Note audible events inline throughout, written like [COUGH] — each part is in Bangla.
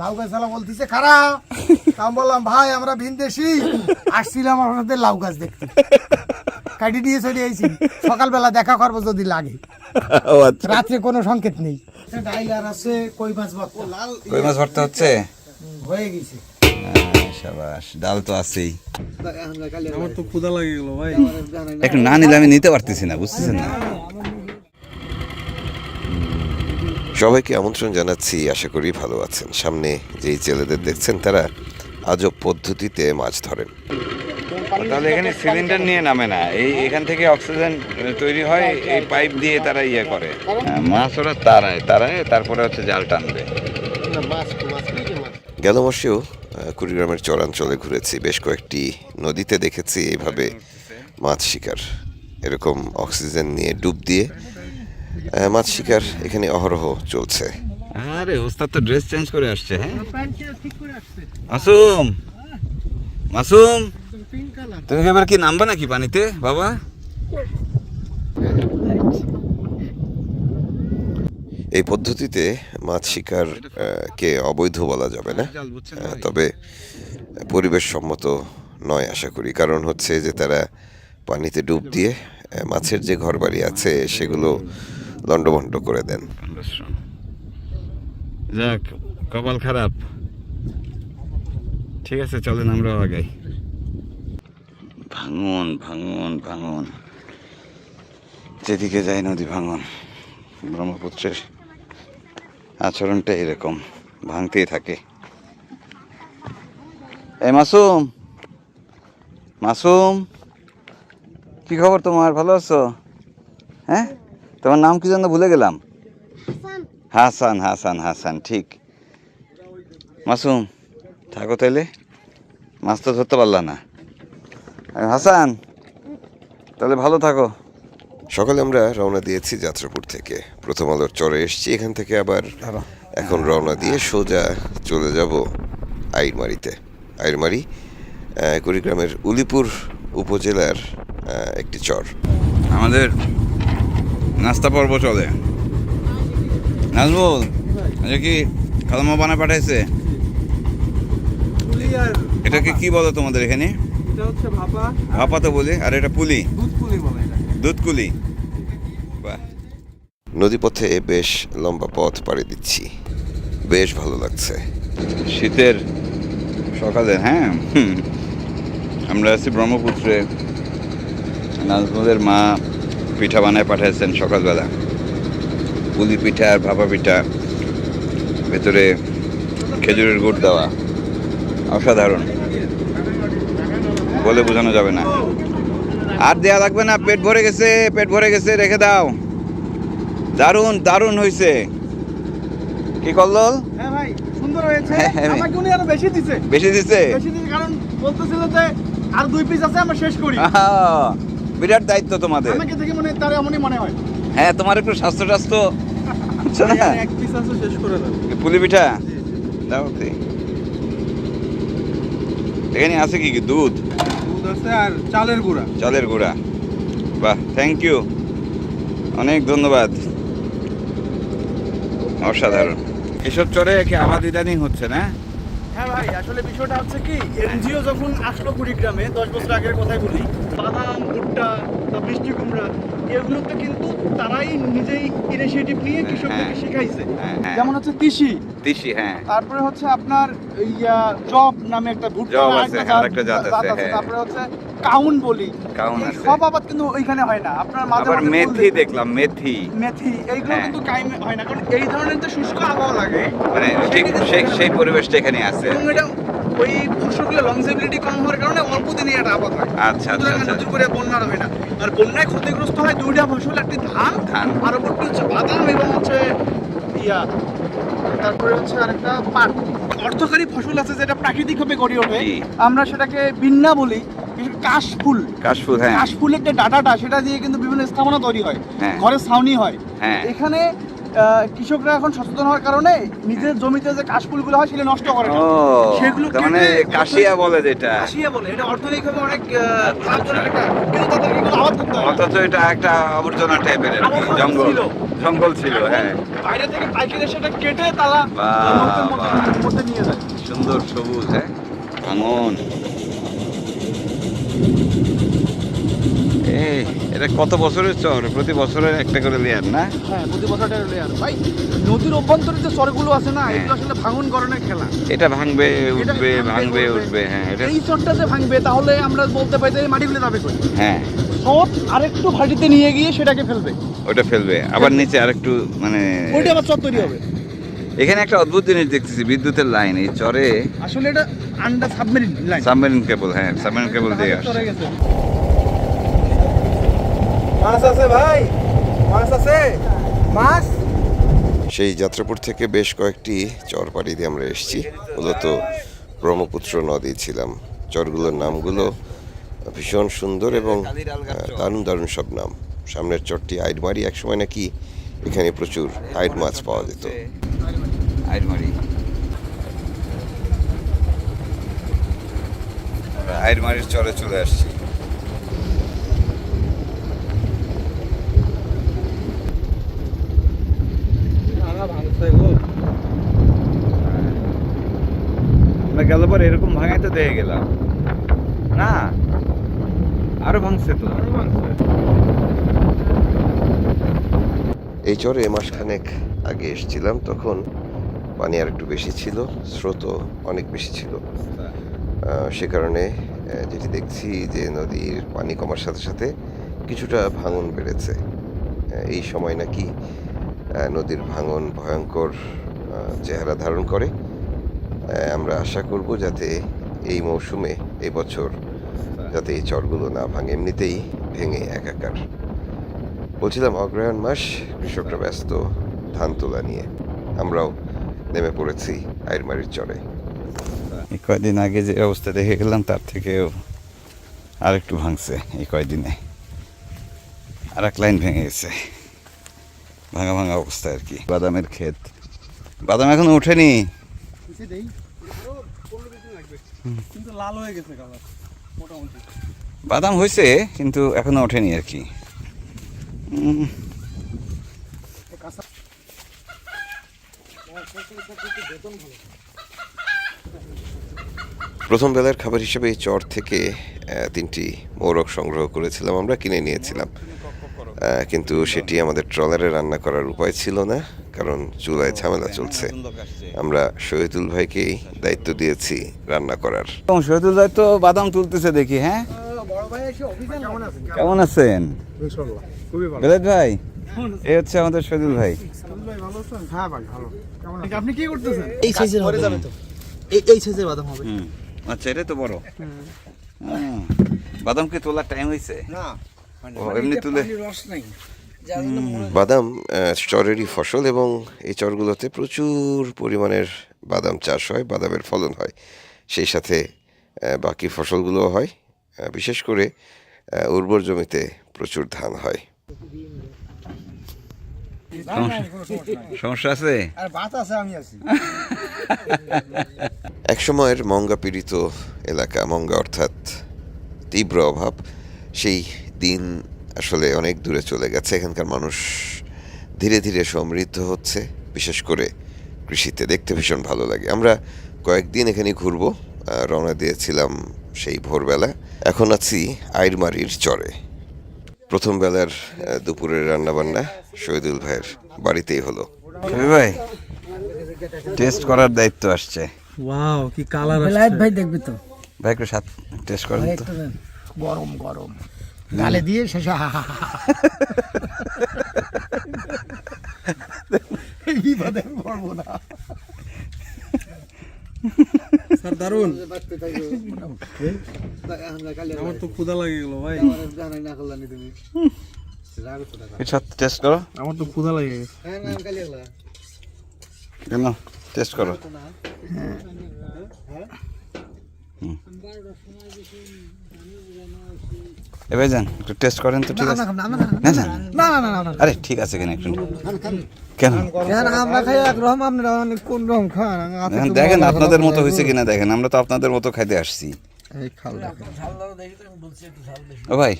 লাউ গাছ আলা বলতেছে খারাপ আমি বললাম ভাই আমরা ভিনদেশি। আসছিলাম আপনাদের লাউ গাছ দেখতে। কাটি দিয়ে চলে আইছি। সকালবেলা দেখা করব যদি লাগে। ও আচ্ছা। রাত্রে কোনো সংকেত নেই। ডাইলার আছে কই মাছ ভর্তা? লাল কই মাছ ভর্তা হচ্ছে? হয়ে গেছে। হ্যাঁ, ডাল তো আছেই। আমার তো ক্ষুধা লাগে গেল ভাই। একটু না নিলে আমি নিতে পারতেছি না বুঝতেছেন না? সবাইকে আমন্ত্রণ জানাচ্ছি আশা করি ভালো আছেন। সামনে যেই ছেলেদের দেখছেন তারা আজব পদ্ধতিতে মাছ ধরেন। তাহলে এখানে সিলিন্ডার নিয়ে নামে না। এই এখান থেকে অক্সিজেন তৈরি হয় এই পাইপ দিয়ে তারা ইয়ে করে। হ্যাঁ, মাছ ওরা তারায় তারায় তারপরে হচ্ছে জাল টানবে। গেল মাসেও কুড়িগ্রামের চরাঞ্চলে ঘুরেছি। বেশ কয়েকটি নদীতে দেখেছি এইভাবে মাছ শিকার। এরকম অক্সিজেন নিয়ে ডুব দিয়ে মাছ শিকার এখানে অহরহ চলছে। আরে ওস্তাদ তো ড্রেস চেঞ্জ করে আসছে হ্যাঁ? মাসুম! মাসুম! তুমি এবার কি নামবে নাকি পানিতে বাবা? এই পদ্ধতিতে মাছ শিকার কে অবৈধ বলা যাবে না। তবে পরিবেশ সম্মত নয় আশা করি। কারণ হচ্ছে যে তারা পানিতে ডুব দিয়ে আহ, মাছের যে ঘরবাড়ি আছে সেগুলো লণ্ডভণ্ড করে দেন। যাক কপাল খারাপ। ঠিক আছে চলেন আমরাও আগাই। ভাঙন ভাঙন ভাঙন। যেদিকে যায় নদী ভাঙন। ব্রহ্মপুত্রের আচরণটা এরকম ভাঙতেই থাকে। এই মাসুম মাসুম কি খবর তোমার? ভালো আছো? হ্যাঁ? তোমার নাম কি জন্য ভুলে গেলাম? হাসান। হাসান হাসান ঠিক। মাসুম থাকো তাইলে। মাছ তো ধরতে পারলা না। হাসান তাহলে ভালো থাকো। সকালে আমরা রওনা দিয়েছি যাত্রাপুর থেকে। প্রথম আলোর চরে এসেছি এখান থেকে আবার এখন রওনা দিয়ে সোজা চলে যাব আইরমারিতে আইরমারি কুড়িগ্রামের উলিপুর উপজেলার একটি চর। আমাদের নাস্তা পর্ব চলে। নাজমুল এটা কি খালামা বানা পাঠাইছে? এটাকে কি বলো তোমাদের এখানে? এটা ভাপা। ভাপা তো বলি আর এটা পুলি? দুধ পুলি বলে এটা দুধ কুলি বাহ। নদীপথে বেশ লম্বা পথ পাড়ি দিচ্ছি। বেশ ভালো লাগছে। শীতের সকালে হ্যাঁ? আমরা আছি ব্রহ্মপুত্রে। নাজমুলের মা পিঠা বানায় পাঠাইছেন সকালবেলা। পুলি পিঠা আর ভাপা পিঠা ভেতরে খেজুরের গুড় দেওয়া। অসাধারণ। বলে বোঝানো যাবে না। আর দেয়া লাগবে না পেট ভরে গেছে পেট ভরে গেছে রেখে দাও। দারুণ দারুণ হয়েছে কি করল হ্যাঁ হয়েছে। হ্যাঁ, হ্যাঁ, উনি আরও বেশি দিছে। বেশি দিছে? কারণ বলতেছিল যে আর দুই পিস আছে আমরা শেষ করি। বিরাট দায়িত্ব তোমাদের। মনে মনে হয়। হ্যাঁ তোমার একটু স্বাস্থ্য স্বাস্থ্য বুঝছ না আর এক পিস আছে শেষ করে দাও এই পুলি পিঠা? দাও এখানে আছে কি কি? দুধ? দুধ আছে আর চালের গুঁড়া। চালের গুঁড়া। বাহ থ্যাংক ইউ অনেক ধন্যবাদ। অসাধারণ। এসব চরে কি আবাদ ইদানিং হচ্ছে না? হ্যাঁ ভাই আসলে বিষয়টা হচ্ছে কি এনজিও যখন আসলো কুড়িগ্রামে দশ বছর আগের কথাই বলি বাদাম ভুট্টা মিষ্টি কুমড়া এগুলোতে কিন্তু তারাই নিজেই ইনিশিয়েটিভ নিয়ে হ্যাঁ, কৃষকদেরকে শেখাইছে শিখাইছে হ্যাঁ, হ্যাঁ। যেমন হচ্ছে তিসি তিসি হ্যাঁ তারপরে হচ্ছে আপনার ইয়া জব নামে একটা ভুট্টা আছে, একটা জাত আছে, হ্যাঁ। তারপরে হচ্ছে কাউন বলি। কাউন। সব আবাদ কিন্তু ওইখানে হয় না। আপনার মাঝে আবার মেথি দেখলাম মেথি। মেথি এইগুলো হ্যাঁ। কিন্তু কাইমে হয় না কারণ এই ধরনের যে শুষ্ক আবহাওয়া লাগে। মানে ঠিক সেই সেই পরিবেশটা এখানে আছে। এবং এটা ওই ফসলগুলো লংজিবিলিটি কম হওয়ার কারণে অল্প দিনে এটা আবাদ হয়। আচ্ছা আচ্ছা আচ্ছা। নতুন করে বন্যা হবে না। আর বন্যায় ক্ষতিগ্রস্ত হয় দুইটা ফসল একটি ধান ধান। আর ওপরটি হচ্ছে বাদাম এবং হচ্ছে ইয়া তারপরে হচ্ছে আরেকটা পাট। অর্থকারী ফসল আছে যেটা প্রাকৃতিকভাবে গড়ে ওঠে। আমরা সেটাকে বিন্না বলি। কাশফুল। কাশফুল হ্যাঁ। কাশফুলের যে ডাটাটা সেটা দিয়ে কিন্তু বিভিন্ন স্থাপনা তৈরি হয়। হ্যাঁ। ঘরে ছাউনি হয়। হ্যাঁ। এখানে কৃষকরা এখন সচেতন হওয়ার কারণে নিজের জমিতে যে কাশফুলগুলো হয় সেগুলো নষ্ট করে সেগুলো মানে কাশিয়া বলে যেটা। কাশিয়া বলে। এটা অর্থনৈতিকভাবে অনেক কিন্তু তাদেরকে এগুলো আবাদ করতে হয়। অথচ এটা একটা আবর্জনা টাইপের জঙ্গল। জঙ্গল ছিল হ্যাঁ। বাইরে থেকে পাইকারি সেটা কেটে তারা মধ্যে- নিয়ে যায়। সুন্দর সবুজ হ্যাঁ। ভাঙন। এটা কত বছরের চর? প্রতি বছরের একটা করে লেয়ার না? হ্যাঁ প্রতি বছর এটা লেয়ার ভাই নদীর অভ্যন্তরে যে চরগুলো আছে না হ্যাঁ। এগুলো আসলে ভাঙন করণের খেলা। এটা ভাঙবে উঠবে ভাঙবে উঠবে। হ্যাঁ এটা এই চরটা যে ভাঙবে তাহলে আমরা বলতে পারি যে এই মাটিগুলো যাবে কই? হ্যাঁ। সব আরেকটু ভাটিতে নিয়ে গিয়ে সেটাকে ফেলবে। ওটা ফেলবে। আবার নিচে আরেকটু মানে ওইটা আবার চর তৈরি হবে। এখানে একটা অদ্ভুত জিনিস দেখতেছি বিদ্যুতের লাইন এই চরে আসলে এটা under submarine line submarine cable হ্যাঁ সাবমেরিন কেবল দিয়ে আসছে। মাছ আছে ভাই মাছ আছে মাছ। সেই যাত্রাপুর থেকে বেশ কয়েকটি চর পাড়ি দিয়ে আমরা এসেছি। মূলত ব্রহ্মপুত্র নদী ছিলাম। চরগুলোর নামগুলো ভীষণ সুন্দর এবং দারুণ দারুণ সব নাম। সামনের চরটি আইডমারি একসময় নাকি এখানে প্রচুর আইড মাছ পাওয়া যেত। আইরমারি আইরমারির চরে চলে আসছি। আমরা গেল পর এরকম ভাঙাইতে দেখে গেলাম। না, আরও ভাঙছে তো। এই চরে মাসখানেক আগে এসেছিলাম, তখন পানি আর একটু বেশি ছিল স্রোতও অনেক বেশি ছিল। সে কারণে যেটি দেখছি যে নদীর পানি কমার সাথে সাথে কিছুটা ভাঙন বেড়েছে। এই সময় নাকি নদীর ভাঙন ভয়ঙ্কর চেহারা ধারণ করে। আমরা আশা করব যাতে এই মৌসুমে এবছর যাতে এই চরগুলো না ভাঙে, এমনিতেই ভেঙে একাকার। বলছিলাম অগ্রহায়ণ মাস কৃষকরা ব্যস্ত ধান তোলা নিয়ে। আমরাও নেমে পড়েছি আইরমারির চরে। কয়দিন আগে যে অবস্থা দেখে গেলাম তার থেকেও আর একটু ভাঙছে এই কয়দিনে। আর এক লাইন ভেঙে গেছে। ভাঙা ভাঙা অবস্থা আর কি। বাদামের ক্ষেত। বাদাম এখনও ওঠেনি। কিন্তু লাল হয়ে গেছে কালার মোটামুটি। বাদাম হয়েছে কিন্তু এখনও ওঠেনি আর কি। প্রথম বেলার খাবার হিসেবে এই চর থেকে তিনটি মোরগ সংগ্রহ করেছিলাম আমরা কিনে নিয়েছিলাম। কিন্তু সেটি আমাদের ট্রলারে রান্না করার উপায় ছিল না কারণ চুলায় ঝামেলা চলছে। আমরা শহীদুল ভাইকেই দায়িত্ব দিয়েছি রান্না করার। এবং শহীদুল ভাই তো বাদাম তুলতেছে দেখি হ্যাঁ? বড় ভাই এসে অফিসে কেমন আছে কেমন আছেন খুবই ভালো। বেলাদ ভাই এই হচ্ছে আমাদের শহীদুল ভাই। ভাই ভালো আছেন হ্যাঁ ভাই ভালো। কেমন আপনি কি করতেছেন? এই সাইজের হবে। যাবে তো। এই এই সাইজের বাদাম হবে। হুম আচ্ছা এটা তো বড়। বাদাম কি তোলার টাইম হয়েছে না। এমনি তুলে রস নাই। বাদাম চরেরই ফসল এবং এই চরগুলোতে প্রচুর পরিমাণের বাদাম চাষ হয় বাদামের ফলন হয়। সেই সাথে বাকি ফসলগুলোও হয়। বিশেষ করে উর্বর জমিতে প্রচুর ধান হয়। সমস্যা আছে? আর ভাত আছে আমি আছি। [LAUGHS] একসময়ের মঙ্গা পীড়িত এলাকা মঙ্গা অর্থাৎ তীব্র অভাব সেই দিন আসলে অনেক দূরে চলে গেছে। এখানকার মানুষ ধীরে ধীরে সমৃদ্ধ হচ্ছে বিশেষ করে কৃষিতে। দেখতে ভীষণ ভালো লাগে। আমরা কয়েকদিন এখানে ঘুরবো আহ, রওনা দিয়েছিলাম সেই ভোরবেলা। এখন আছি আইরমারির চরে। প্রথম বেলার দুপুরের রান্নাবান্না শহীদুল ভাইয়ের বাড়িতেই হলো। ভাই টেস্ট করার দায়িত্ব আসছে। ওয়াও কি কালার লাইট ভাই দেখবি তো। ভাই একটু সাথ টেস্ট করেন তো। গরম গরম। গালে দিয়ে শেষে হা হা হা হা। [LAUGHS] এই বিপদে পড়ব না। [LAUGHS] স্যার দারুণ আমার তো ক্ষুধা লাগে গেল ভাই। টেস্ট করো। আমার তো ক্ষুধা লাগে। কেন? টেস্ট করো। এবার যান একটু টেস্ট করেন তো ঠিক আছে না যান না না না আরে ঠিক আছে কেন একটু কেন আমরা খাই একরকম আপনারা অনেক কোন রকম খান এখন দেখেন আপনাদের মতো হয়েছে কিনা দেখেন আমরা তো আপনাদের মতো খাইতে আসছি ও ভাই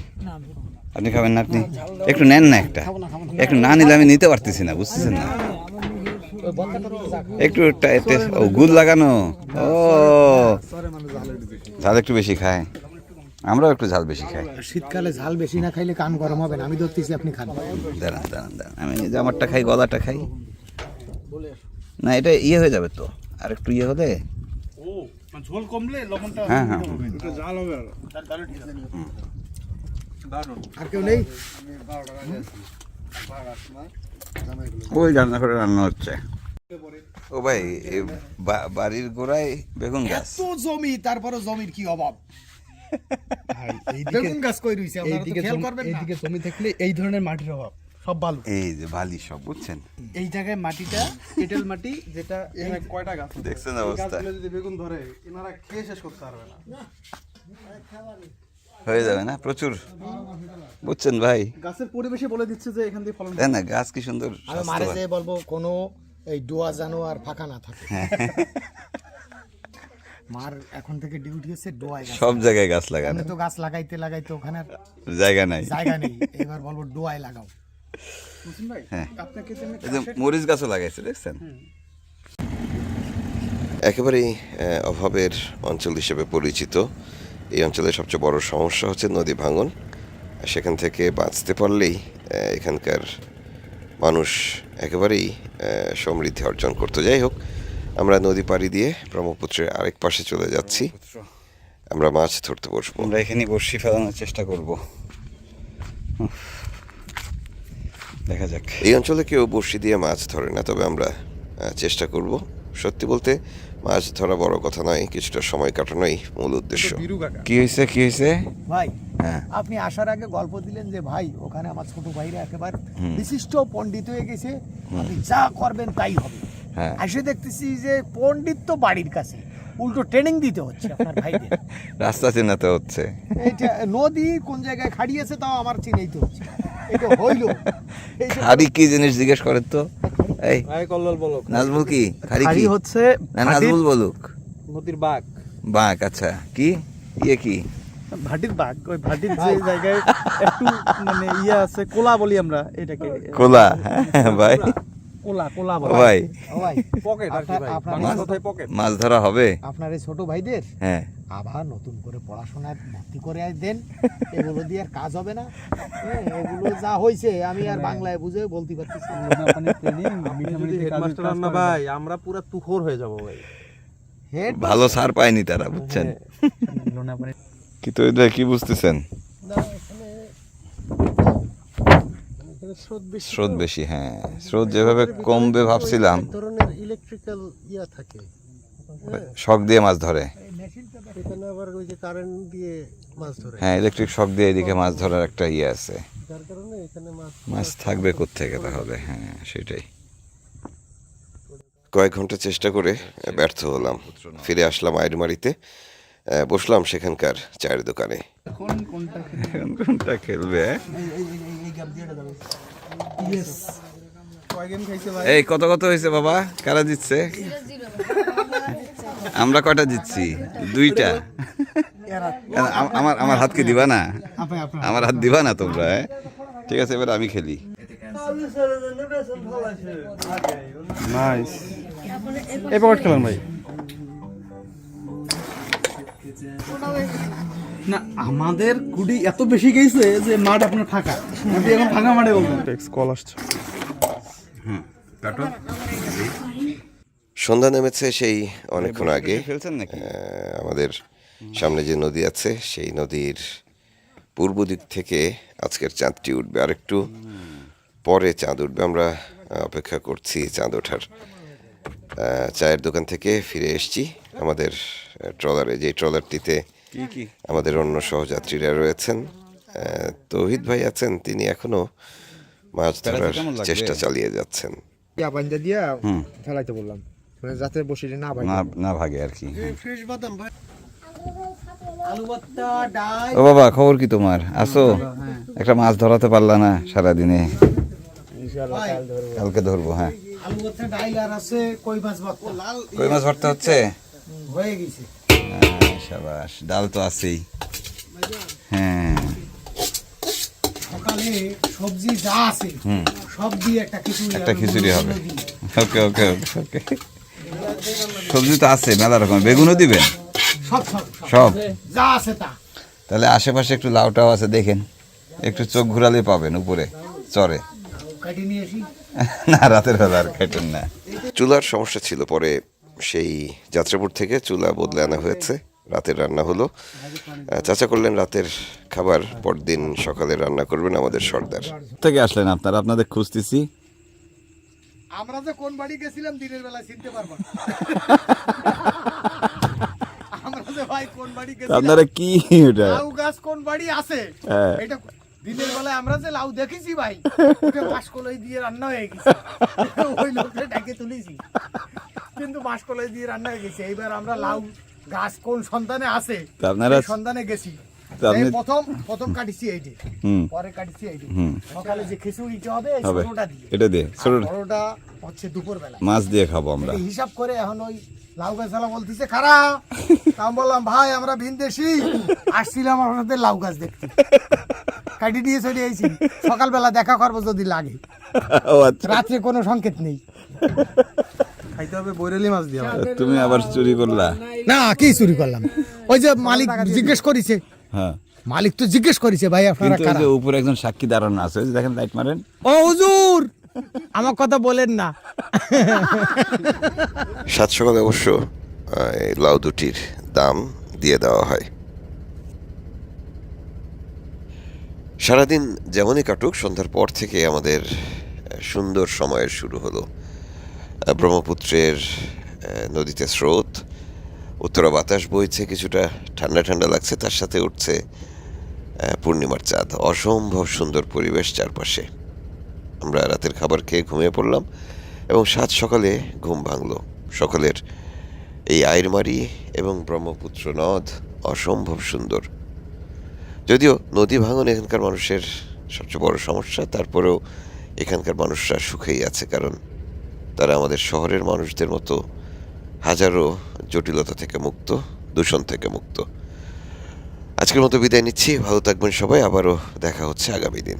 আপনি খাবেন না আপনি একটু নেন না একটা একটু না নিলে আমি নিতে পারতেছি না বুঝতেছেন না একটু টা- টেস্ট- ও গুড় লাগানো ও ঝাল একটু বেশি খায় আমরাও একটু ঝাল বেশি খাই। শীতকালে ঝাল বেশি না খাইলে কান গরম হবে না। আমি ধরতেছি আপনি খান। দাঁড়ান দাঁড়ান দাঁড়ান। আমি নিজে আমারটা খাই গলাটা খাই। না এটা ইয়ে হয়ে যাবে তো। আর একটু ইয়ে হলে মানে ঝোল কমলে লবণটা হ্যাঁ হ্যাঁ। জাল হবে আর। কেউ নেই? ওই রান্না করে রান্না হচ্ছে। ও ভাই বাড়ির গোড়ায় বেগুন গাছ। জমি তারপরে জমির কি অভাব? বেগুন গাছ কই রইছে? আপনারা তো খেয়াল করবেন না। এইদিকে জমি থাকলে এই ধরনের মাটির অভাব সব বালু। এই যে বালি সব বুঝছেন? এই জায়গায় মাটিটা এঁটেল মাটি যেটা এখানে কয়টা গাছ দেখছেন অবস্থা। গাছগুলো যদি বেগুন ধরে এনারা খেয়ে শেষ করতে পারবে না। হয়ে যাবে না? প্রচুর। বুঝছেন ভাই? গাছের পরিবেশে বলে দিচ্ছে যে এখান থেকে ফলন না গাছ কি সুন্দর আমি মারে যে বলব কোনো এই ডোয়া জানো আর ফাঁকা না থাকে। [LAUGHS] মার এখন থেকে ডিউটি হচ্ছে ডোয়ায় সব জায়গায় গাছ লাগানো তো গাছ লাগাইতে লাগাইতে ওখানে জায়গা নাই। জায়গা নেই। এবার বলব ডোয়ায় লাগাও। হ্যাঁ। মরিচ গাছও লাগাইছে দেখছেন? একেবারেই অভাবের অঞ্চল হিসেবে পরিচিত। এই অঞ্চলের সবচেয়ে বড় সমস্যা হচ্ছে নদী ভাঙন। সেখান থেকে বাঁচতে পারলেই আহ, এখানকার মানুষ একেবারেই সমৃদ্ধি অর্জন করতে। যাই হোক আমরা নদী পাড়ি দিয়ে ব্রহ্মপুত্রের আরেক পাশে চলে যাচ্ছি। আমরা মাছ ধরতে বসবো। আমরা এখানে বর্ষি ফেলানোর চেষ্টা করব। দেখা যাক। এই অঞ্চলে কেউ বড়শি দিয়ে মাছ ধরে না তবে আমরা চেষ্টা করব। সত্যি বলতে মাছ ধরা বড় কথা নয় কিছুটা সময় কাটানোই মূল উদ্দেশ্য। কি হয়েছে কি হয়েছে? ভাই হ্যাঁ। আপনি আসার আগে গল্প দিলেন যে ভাই ওখানে আমার ছোট ভাইরা একেবারে বিশিষ্ট পণ্ডিত হয়ে গেছে। আপনি যা করবেন তাই হবে। এসে দেখতেছি যে পণ্ডিত তো বাড়ির কাছে। উল্টো ট্রেনিং দিতে হচ্ছে আপনার [LAUGHS] ভাইদের। রাস্তা চিনাতে হচ্ছে। এইটা নদী কোন জায়গায় খাড়িয়েছে তাও আমার চিনেইতে হচ্ছে। এটা হইল। খাড়ি কি জিনিস জিজ্ঞেস করেন তো? এই ভাই বলো নাজমুল কি? খাড়ি কি? হচ্ছে না নাজমুল বলুক। নদীর বাঁক আচ্ছা। কি? ইয়ে কি? ভাটির বাঘ ওই ভাটির যে জায়গায় একটু মানে ইয়ে আছে কোলা বলি আমরা এটাকে। কোলা। ভাই। কোলা কোলা ভাই। ভাই পকেট পকেট। মাছ ধরা হবে। আপনার এই ছোট ভাইদের হ্যাঁ। আবার নতুন করে পড়াশোনায় ভর্তি করে দেন। এগুলো দিয়ে আর কাজ হবে না। হ্যাঁ, এগুলো যা হয়েছে আমি আর বাংলায় বুঝে বলতে পারতেছি না। আপনি যদি হেডমাস্টার হন না ভাই আমরা পুরো তুখোর হয়ে যাব ভাই। হেড ভালো সার পায়নি তারা বুঝছেন? কি তো কি বুঝতেছেন? স্রোত বেশি হ্যাঁ। স্রোত যেভাবে কমবে ভাবছিলাম। ধরনের ইলেকট্রিক্যাল ইয়া থাকে। শক দিয়ে মাছ ধরে। এখানে আবার ওই যে কারেন্ট দিয়ে মাছ ধরে। হ্যাঁ ইলেকট্রিক শক দিয়ে এদিকে মাছ ধরার একটা ইয়ে আছে। যার কারণে এখানে মাছ মাছ থাকবে কোথেকে তাহলে? হ্যাঁ সেটাই। কয়েক ঘণ্টা চেষ্টা করে ব্যর্থ হলাম। ফিরে আসলাম আইরমারিতে আহ, বসলাম সেখানকার চায়ের দোকানে। কোনটা খেলবে হ্যাঁ? কয় গেম খাইছে ভাই এই কত কত হয়েছে বাবা? কারা জিতছে? আমরা কয়টা জিতছি? দুইটা। আম- আমার আমার হাতকে দিবা না? আমার হাত দিবা না তোমরা হ্যাঁ? ঠিক আছে এবার আমি খেলি। পকেট খেলেন ভাই। না আমাদের কুড়ি এত বেশি গেছে যে মাঠ আপনার ফাঁকা। আপনি এখন ফাঁকা মাঠে বলবেন। টেক্স কল আসছে। সন্ধ্যা নেমেছে সেই অনেকক্ষণ আগে। আমাদের সামনে যে নদী আছে সেই নদীর পূর্ব দিক থেকে আজকের চাঁদটি উঠবে। আর একটু পরে চাঁদ উঠবে। আমরা অপেক্ষা করছি চাঁদ ওঠার চায়ের দোকান থেকে ফিরে এসেছি। আমাদের ট্রলারে যে ট্রলারটিতে কি কি? আমাদের অন্য সহযাত্রীরা রয়েছেন তৌহিদ ভাই আছেন তিনি এখনও মাছ ধরার চেষ্টা চালিয়ে যাচ্ছেন। ইয়া দিয়া ফেলাইতে বললাম। মানে যাতে বসে না ভাই না না ভাগে আর কি। হ্যাঁ। ফ্রেশ বাদাম ভাই। আলু ভর্তা ডাল। ও বাবা খবর কি তোমার? আসো। একটা মাছ ধরাতে পারলা না সারাদিনে। কালকে ধরবো হ্যাঁ। আলু ভর্তা ডাল আর আছে কই মাছ ভর্তা। কই মাছ ভর্তা হচ্ছে? হয়ে গেছে। হ্যাঁ, সাবাস ডাল তো আছেই। হ্যাঁ। সকালে সবজি যা আছে সব দিয়ে একটা খিচুড়ি একটা হবে, খিচুড়ি হবে। ওকে ওকে ওকে ওকে। সবজি তো আছে মেলা রকম বেগুনও দিবেন? সব সব সব। সব? যা আছে তা। তাহলে আশেপাশে একটু লাউটাও আছে দেখেন। একটু চোখ ঘুরালে পাবেন উপরে চরে। না রাতের বেলা আর খাইতেন না। চুলার সমস্যা ছিল পরে সেই যাত্রাপুর থেকে চুলা বদলে আনা হয়েছে। রাতের রান্না হলো। চাচা করলেন রাতের খাবার পরদিন সকালে রান্না করবেন আমাদের সর্দার। থেকে আসলেন আপনারা? আপনাদের খুঁজতেছি। আমরা যে কোন বাড়ি গেছিলাম দিনের বেলা চিনতে পারব আমরা যে ভাই কোন বাড়ি গেছিলাম আপনারা কি লাউ গাছ কোন বাড়ি আছে? হ্যাঁ। এটা দিনের বেলায় আমরা যে লাউ দেখেছি ভাই [LAUGHS] মাসকলাই দিয়ে রান্না হয়ে গেছে। [LAUGHS] ওই লোকটা ডেকে তুলেছি। কিন্তু দিয়ে রান্না হয়ে গেছে। এইবার আমরা লাউ গাছ কোন সন্তানে আছে তা আপনারা- সন্তানে গেছি। প্রথম প্রথম কাটিছি এইটি পরে কাটিছি এইটি। সকালে যে খিচুড়িটা হবে ছোটটা দিয়ে। এটা দিয়ে হচ্ছে দুপুর বেলা মাছ দিয়ে খাব আমরা। হিসাব করে এখন ওই লাউ গাছালা বলতেছে খারা! তা [LAUGHS] আমি বললাম ভাই আমরা ভিনদেশি। আসছিলাম আপনাদের লাউ গাছ দেখতে। কাটি দিয়ে চলে আইছি। সকালবেলা দেখা করব যদি লাগে। ও আচ্ছা। রাত্রে কোনো সংকেত নেই। খাইতে হবে বৈরালি মাছ দিয়ে তুমি আবার চুরি করলা? না কি চুরি করলাম? ওই যে মালিক জিজ্ঞেস করেছে। হ্যাঁ। মালিক তো জিজ্ঞেস করেছে ভাই আপনারা কারা? উপরে একজন সাক্ষী দাঁড়ানো আছে দেখেন লাইট মারেন। ও হুজুর! আমার কথা বলেন না। সাত সকালে অবশ্য এই লাউ দুটির দাম দিয়ে দেওয়া হয়। সারাদিন যেমনই কাটুক, সন্ধ্যার পর থেকে আমাদের সুন্দর সময়ের শুরু হলো। ব্রহ্মপুত্রের নদীতে স্রোত, উত্তরা বাতাস বইছে কিছুটা, ঠান্ডা ঠান্ডা লাগছে, তার সাথে উঠছে পূর্ণিমার চাঁদ। অসম্ভব সুন্দর পরিবেশ চারপাশে। আমরা রাতের খাবার খেয়ে ঘুমিয়ে পড়লাম এবং সাত সকালে ঘুম ভাঙলো। সকালের এই আইরমারি এবং ব্রহ্মপুত্র নদ অসম্ভব সুন্দর। যদিও নদী ভাঙন এখানকার মানুষের সবচেয়ে বড় সমস্যা, তারপরেও এখানকার মানুষরা সুখেই আছে, কারণ তারা আমাদের শহরের মানুষদের মতো হাজারো জটিলতা থেকে মুক্ত, দূষণ থেকে মুক্ত। আজকের মতো বিদায় নিচ্ছি, ভালো থাকবেন সবাই, আবারও দেখা হচ্ছে আগামী দিন।